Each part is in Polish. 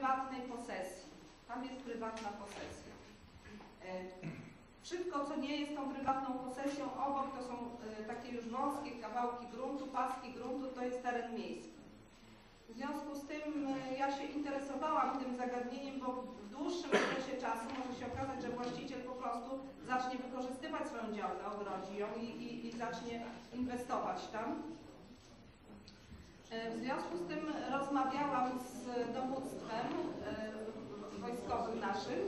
prywatnej posesji. Tam jest prywatna posesja. E, Wszystko, co nie jest tą prywatną posesją, obok to są e, takie już wąskie kawałki gruntu, paski gruntu, to jest teren miejski. W związku z tym e, ja się interesowałam tym zagadnieniem, bo w dłuższym okresie czasu może się okazać, że właściciel po prostu zacznie wykorzystywać swoją działkę, ogrodzi ją i, i, i zacznie inwestować tam. E, W związku z tym rozmawiałam z dowództwem e, wojskowym naszym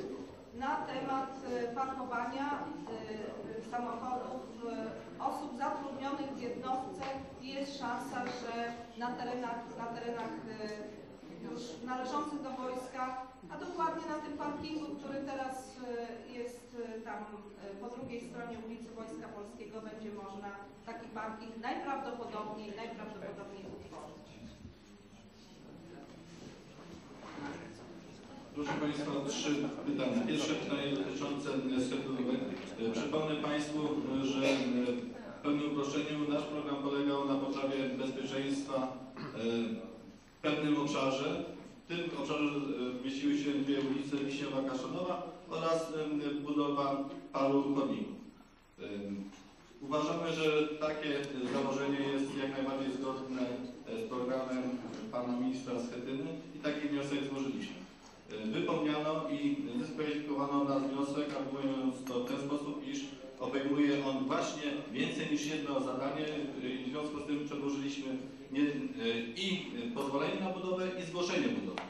na temat e, parkowania samochodów osób zatrudnionych w jednostce. I jest szansa, że na terenach, na terenach już należących do wojska, a dokładnie na tym parkingu, który teraz jest tam po drugiej stronie ulicy Wojska Polskiego, będzie można taki parking najprawdopodobniej, najprawdopodobniej Proszę Państwa, trzy pytania. Pierwsze pytanie dotyczące schetynówek. Przypomnę Państwu, że w pewnym uproszczeniu nasz program polegał na poprawie bezpieczeństwa e, w pewnym obszarze. W tym obszarze e, mieściły się dwie ulice, Wiśniowa Kaszanowa oraz e, budowa paru chodników. E, Uważamy, że takie założenie jest jak najbardziej zgodne z programem pana ministra Schetyny i taki wniosek złożyliśmy. Wypomniano i dyskwalifikowano nas wniosek, argumentując to w ten sposób, iż obejmuje on właśnie więcej niż jedno zadanie. W związku z tym przedłożyliśmy nie, i pozwolenie na budowę i zgłoszenie budowy.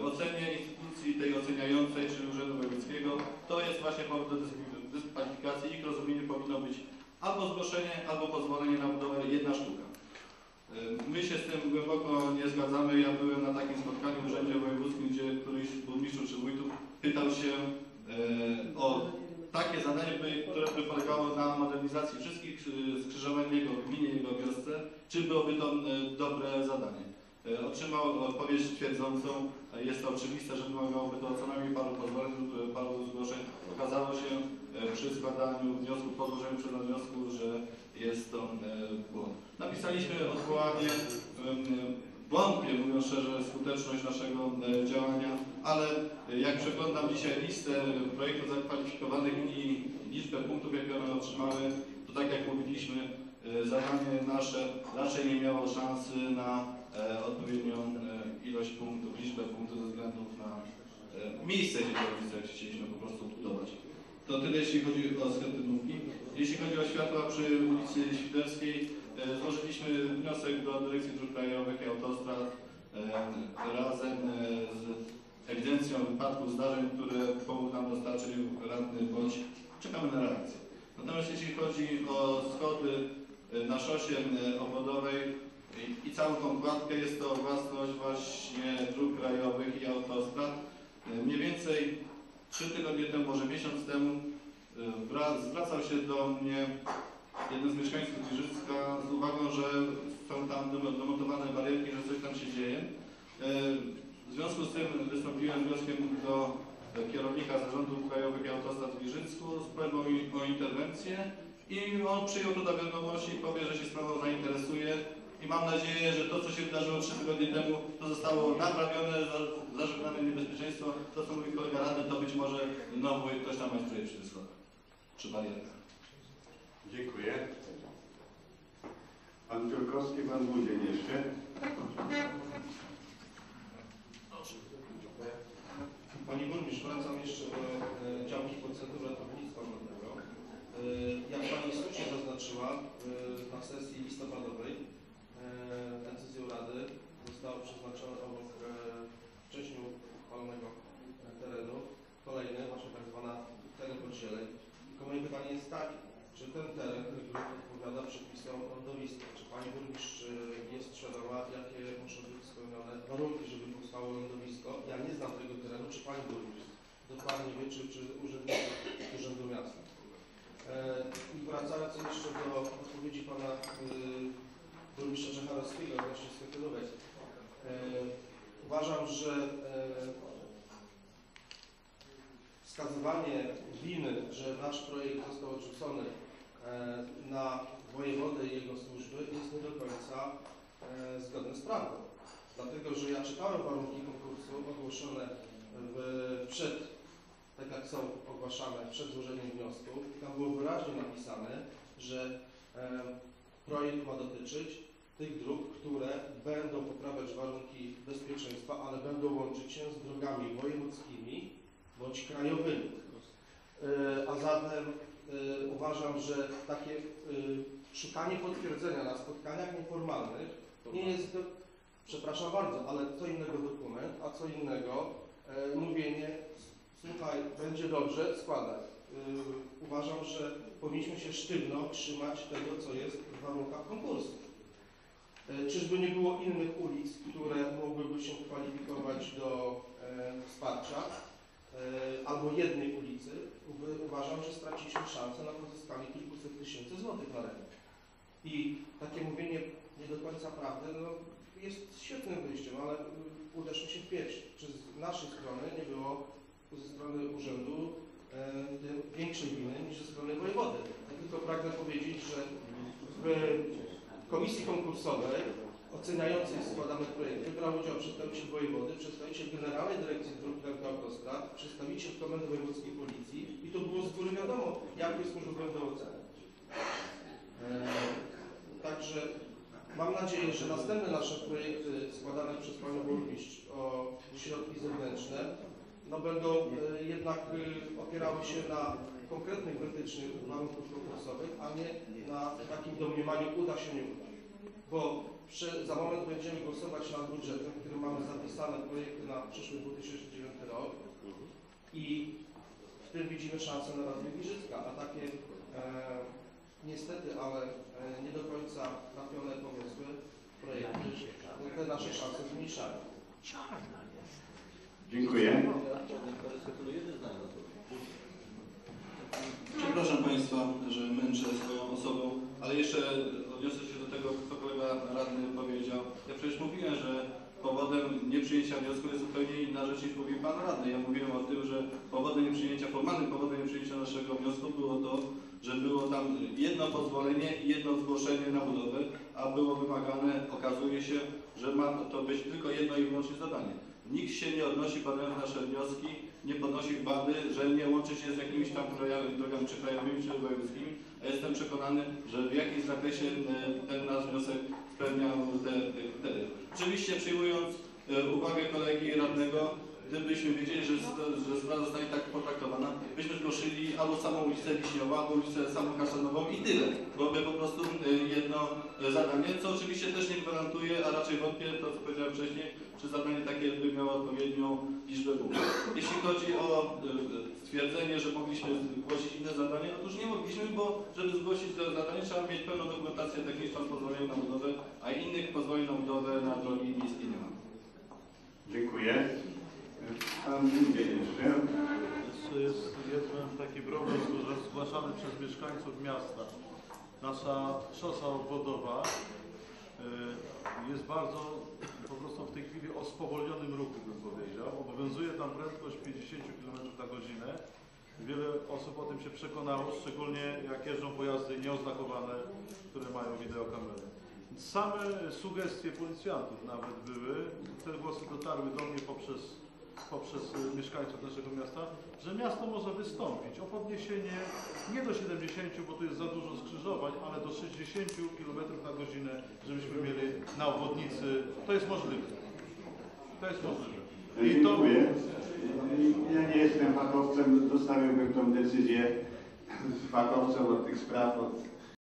W ocenie instytucji tej oceniającej, czyli Urzędu Wojewódzkiego, to jest właśnie powód do dyskwalifikacji. Ich rozumienie powinno być albo zgłoszenie, albo pozwolenie na budowę jedna sztuka. Y, My się z tym głęboko nie zgadzamy. Ja byłem na takim spotkaniu w Urzędzie Wojewódzkim, gdzie któryś z burmistrzów czy wójtów pytał się e, o zadanie, które by polegało na modernizacji wszystkich y, skrzyżowań w jego gminie, jego wiosce, czy byłoby to e, dobre zadanie. E, Otrzymał odpowiedź twierdzącą, jest to oczywiste, że wymagałoby to co najmniej paru pozwoleń, paru zgłoszeń. Okazało się przy składaniu wniosku, podłożeniu przed wniosku, że jest to błąd. Napisaliśmy odwołanie, wątpię, mówiąc szczerze, skuteczność naszego działania, ale jak przeglądam dzisiaj listę projektów zakwalifikowanych i liczbę punktów, jakie one otrzymały, to tak jak mówiliśmy, e, zadanie nasze raczej nie miało szansy na e, odpowiednią e, ilość punktów, liczbę punktów ze względu na miejsce, gdzie to widzę, chcieliśmy po prostu budować. To tyle jeśli chodzi o schetynówki. Jeśli chodzi o światła przy ulicy Świderskiej, złożyliśmy wniosek do Dyrekcji Dróg Krajowych i Autostrad razem z ewidencją wypadków, zdarzeń, które pomógł nam dostarczył radny bądź czekamy na reakcję. Natomiast jeśli chodzi o schody e, na szosie e, obwodowej i, i całą tą kładkę, jest to własność właśnie dróg krajowych i autostrad. E, Mniej więcej trzy tygodnie temu, może miesiąc temu, e, wra- zwracał się do mnie jeden z mieszkańców Giżycka z uwagą, że są tam domontowane barierki, że coś tam się dzieje. W związku z tym wystąpiłem z wnioskiem do kierownika Zarządu Krajowych Autostrad w Giżycku z prośbą o interwencję i on przyjął to do wiadomości i powie, że się sprawą zainteresuje i mam nadzieję, że to, co się wydarzyło trzy tygodnie temu, to zostało naprawione, za- zażegnane niebezpieczeństwo. To, co mówi kolega radny, to być może znowu ktoś tam majstruje przy tych schodach, przy barierkach. Dziękuję. Pan Piórkowski, pan Budzień jeszcze. Panie Burmistrz, wracam jeszcze do e, działki Centrum Ratownictwa Wodnego. E, jak Pani słusznie zaznaczyła, e, na sesji listopadowej decyzją Rady zostało przeznaczone obok wcześniej uchwalonego terenu kolejny, właśnie tak zwana teren podzieleń. Tylko moje pytanie jest takie, czy ten teren, który odpowiada przepisom lądowiska, czy Pani Burmistrz e, jest świadoma, jakie muszą być spełnione warunki, żeby powstało lądowisko? Ja nie znam tego terenu, czy Pani Burmistrz dokładnie wie, czy, czy urzędnicy Urzędu Miasta. E, I wracając jeszcze do odpowiedzi Pana y, Burmistrza Czecharowskiego odnośnie. E, uważam, że e, wskazywanie winy, że nasz projekt został odrzucony e, na wojewodę i jego służby jest nie do końca e, zgodne z prawdą. dlatego że ja czytałem warunki konkursu ogłoszone w, przed, tak jak są ogłaszane przed złożeniem wniosku. Tam było wyraźnie napisane, że e, projekt ma dotyczyć tych dróg, które będą poprawiać warunki bezpieczeństwa, ale będą łączyć się z drogami wojewódzkimi bądź krajowymi. E, A zatem e, uważam, że takie e, szukanie potwierdzenia na spotkaniach nieformalnych nie jest, do, przepraszam bardzo, ale co innego dokument, a co innego e, mówienie, słuchaj, będzie dobrze, składaj. E, uważam, że powinniśmy się sztywno trzymać tego, co jest w warunkach konkursu. E, Czyżby nie było innych ulic, które mogłyby się kwalifikować do e, wsparcia, albo jednej ulicy, uważam, że straciliśmy szansę na pozyskanie kilkuset tysięcy złotych na rynku. I takie mówienie nie do końca prawdy no, jest świetnym wyjściem, ale uderzmy się w pierś. Czy z naszej strony nie było ze strony urzędu e, większej winy niż ze strony wojewody. Ja tylko pragnę powiedzieć, że w komisji konkursowej oceniającej składane projekty brał udział przedstawiciel wojewody, przedstawiciel Generalnej Dyrekcji Dróg Autostrad, przedstawiciel Komendy Wojewódzkiej Policji i to było z góry wiadomo, jakie służby będą oceniać. E, Także mam nadzieję, że następne nasze projekty składane przez Panią Burmistrz o środki zewnętrzne no będą e, jednak e, opierały się na konkretnych wytycznych warunków konkursowych, a nie na takim domniemaniu uda się, nie uda. Bo przy, za moment będziemy głosować nad budżetem, w którym mamy zapisane projekty na przyszły 2009 rok i w tym widzimy szansę na rozwój Giżycka, a takie e, niestety, ale e, nie do końca te nasze szanse zmniejszają. Dziękuję. Przepraszam Państwa, że męczę swoją osobą, ale jeszcze odniosę się do tego, co kolega radny powiedział. Ja przecież mówiłem, że powodem nieprzyjęcia wniosku jest zupełnie inna rzecz niż mówił Pan Radny. Ja mówiłem o tym, że powodem nieprzyjęcia, formalnym powodem nieprzyjęcia naszego wniosku było to, że było tam jedno pozwolenie i jedno zgłoszenie na budowę, a było wymagane, okazuje się, że ma to być tylko jedno i wyłącznie zadanie. Nikt się nie odnosi, badając nasze wnioski, nie podnosi wady, że nie łączy się z jakimiś tam krajami, drogami czy krajowymi, czy wojewódzkimi, a jestem przekonany, że w jakimś zakresie e, ten nasz wniosek spełniał te, te. Oczywiście przyjmując e, uwagę kolegi radnego, gdybyśmy wiedzieli, że, że sprawa zostanie tak potraktowana, byśmy zgłoszyli albo samą ulicę Wiśniową, albo ulicę samą Kaszanową i tyle. Byłoby po prostu e, jedno e, zadanie, co oczywiście też nie gwarantuje, a raczej wątpię, to co powiedziałem wcześniej, czy zadanie takie by miało odpowiednią liczbę punktów. Jeśli chodzi o e, stwierdzenie, że mogliśmy zgłosić inne zadanie, otóż nie mogliśmy, bo żeby zgłosić to zadanie trzeba mieć pełną dokumentację techniczną z pozwoleniem na budowę, a innych pozwoleń na budowę na drogi miejskie nie ma. Dziękuję. Pan jest jeden taki problem który zgłaszany przez mieszkańców miasta. Nasza szosa obwodowa y, jest bardzo po prostu w tej chwili o spowolnionym ruchu, bym powiedział. Obowiązuje tam prędkość 50 km na godzinę. Wiele osób o tym się przekonało, szczególnie jak jeżdżą pojazdy nieoznakowane, które mają wideokamery. Same sugestie policjantów nawet były, te głosy dotarły do mnie poprzez poprzez y, mieszkańców naszego miasta, że miasto może wystąpić o podniesienie nie do 70, bo tu jest za dużo skrzyżowań, ale do 60 km na godzinę, żebyśmy mieli na obwodnicy. To jest możliwe. To jest możliwe. I to, Dziękuję. Ja nie jestem fachowcem, zostawiłbym tą decyzję z fachowcem od tych spraw, od